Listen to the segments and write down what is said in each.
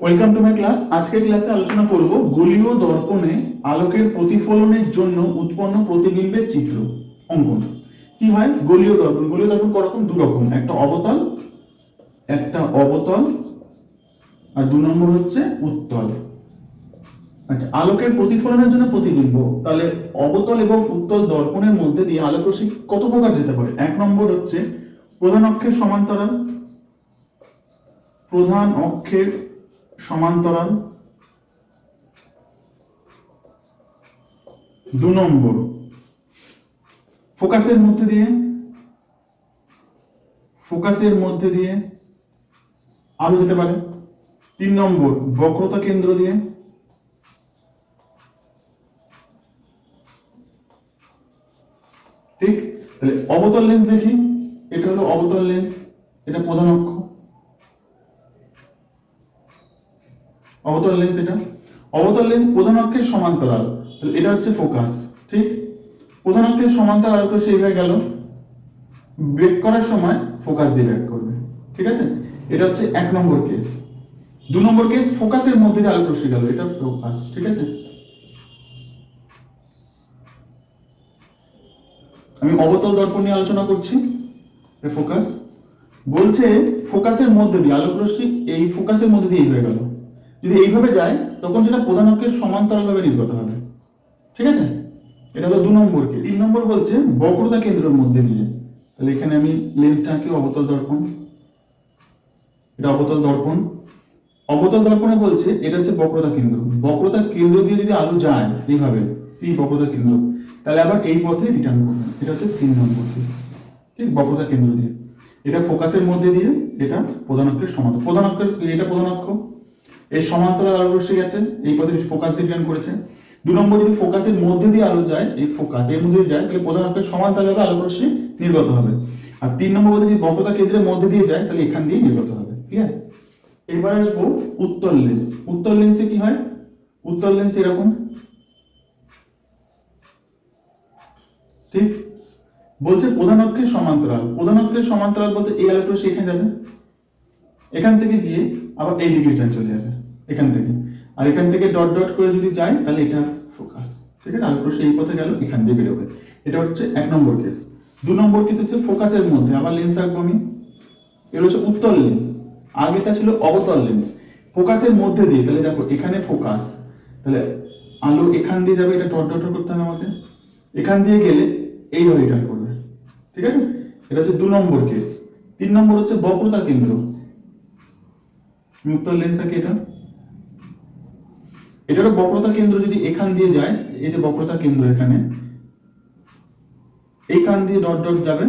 Welcome to my class আজকের ক্লাসে আলোচনা করব গোলীয় দর্পণে আলোকের প্রতিফলনের জন্য উৎপন্ন প্রতিবিম্বের চিত্র, অঙ্কন। কি হয়? গোলীয় দর্পণ। গোলীয় দর্পণ করকম দু রকম একটা অবতল একটা অবতল, আর দু নম্বর হচ্ছে উত্তল। আচ্ছা আলোকের প্রতিফলনের জন্য প্রতিবিম্ব। তাহলে অবতল এবং উত্তল দর্পণের মধ্যে দিয়ে আলোক রশ্মি কত প্রকার যেতে পারে? এক নম্বর হচ্ছে প্রধান অক্ষের সমান্তরাল। প্রধান অক্ষের সমান্তরাল। দু নম্বর। ফোকাসের মধ্যে দিয়ে, ফোকাসের মধ্যে দিয়ে আলো যেতে পারে। তিন নম্বর, বক্রতা কেন্দ্র দিয়ে ঠিক? তাহলে অবতল লেন্স দেখি, এটা হলো অবতল লেন্স এটা প্রধান অক্ষ। অবতল লেন্স এটা। অবতল লেন্স প্রধান অক্ষের সমান্তরাল। তাহলে এটা হচ্ছে ফোকাস ঠিক? প্রধান অক্ষের সমান্তরাল রশ্মি এইভাবে গেল। ব্রেক করার সময় ফোকাস দিয়ে ব্রেক করবে, ঠিক আছে? এটা হচ্ছে এক নম্বর কেস দু নম্বর কেস ফোকাসের মধ্যে দিয়ে আলোক গেল, এটা ফোকাস ঠিক আছে? আমি অবতল দর্পণ নিয়ে আলোচনা করছি ফোকাস বলছে ফোকাসের মধ্যে দিয়ে আলোক এই ফোকাসের মধ্যে দিয়ে হয়ে গেল। যদি এইভাবে যায়, তখন সেটা প্রধান অক্ষের সমান্তরালভাবে নির্গত হবে। ঠিক আছে? এটা হলো দু নম্বর কে তিন নম্বর বলছে বক্রতা কেন্দ্রের মধ্যে দিয়ে। তাহলে এখানে আমি লেন্সটা আঁকি অবতল দর্পণ, এটা অবতল দর্পণ। অবতল দর্পণে বলছে, এটা হচ্ছে বক্রতা কেন্দ্র। বক্রতা কেন্দ্র দিয়ে যদি আলো যায় এইভাবে, সি বক্রতা কেন্দ্র। তাহলে আবার এই পথে রিটার্ন করবে। এটা হচ্ছে তিন নম্বর কেস ঠিক, বক্রতা কেন্দ্র দিয়ে। এটা ফোকাসের মধ্যে দিয়ে, এটা প্রধান অক্ষের সমান্তর প্রধান অক্ষের, এটা প্রধান অক্ষ। এর সমান্তরাল আলো রশ্মি গেছে, এই পথে ফোকাস রিটার্ন করেছে। দু নম্বর যদি ফোকাসের মধ্যে দিয়ে আলো যায়, এই ফোকাস এর মধ্যে যায়, তাহলে প্রধান অক্ষের সমান্তরালভাবে আলো রশ্মি নির্গত হবে। আর তিন নম্বর বলতে যদি বক্রতা কেন্দ্রের মধ্যে দিয়ে যায়, তাহলে এখান দিয়ে নির্গত হবে, ঠিক আছে? এবার আসব উত্তর লেন্স উত্তর লেন্সে কি হয়? উত্তর লেন্স এরকম। ঠিক? বলছে প্রধান অক্ষের সমান্তরাল। প্রধান অক্ষের সমান্তরাল বলতে এই রশ্মি এখানে যাবে। এখান থেকে গিয়ে আবার এই দিকে চলে যাবে। এখান থেকে। আর এখান থেকে ডট ডট করে যদি যায়, তাহলে এটা ফোকাস ঠিক আছে? আলোক রশ্মি এই পথে গেল, এখান দিয়ে বেরোবে। এটা হচ্ছে এক নম্বর কেস দু নম্বর কেস হচ্ছে ফোকাসের মধ্যে। আবার লেন্স আঁকবো আমি। এগুলো হচ্ছে উত্তল লেন্স আগেটা ছিল অবতল লেন্স ফোকাসের মধ্যে দিয়ে, তাহলে দেখো, এখানে ফোকাস তাহলে আলো এখান দিয়ে যাবে, এটা ডট ডট করতে হবে আমাকে। এখান দিয়ে গেলে এইভাবে এটা করবে, ঠিক আছে? এটা হচ্ছে দু নম্বর কেস তিন নম্বর হচ্ছে বক্রতা কেন্দ্র। মুক্ত লেন্স আছে এটা। এটারও বক্রতা কেন্দ্র যদি এখান দিয়ে যায়, এই যে বক্রতা কেন্দ্র এখানে এইখান দিয়ে ডট ডট যাবে,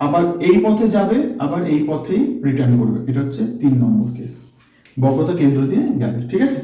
আবার এই পথে যাবে, আবার এই পথেই রিটার্ন করবে। এটা হচ্ছে তিন নম্বর কেস বক্রতা কেন্দ্র দিয়ে যাবে, ঠিক আছে?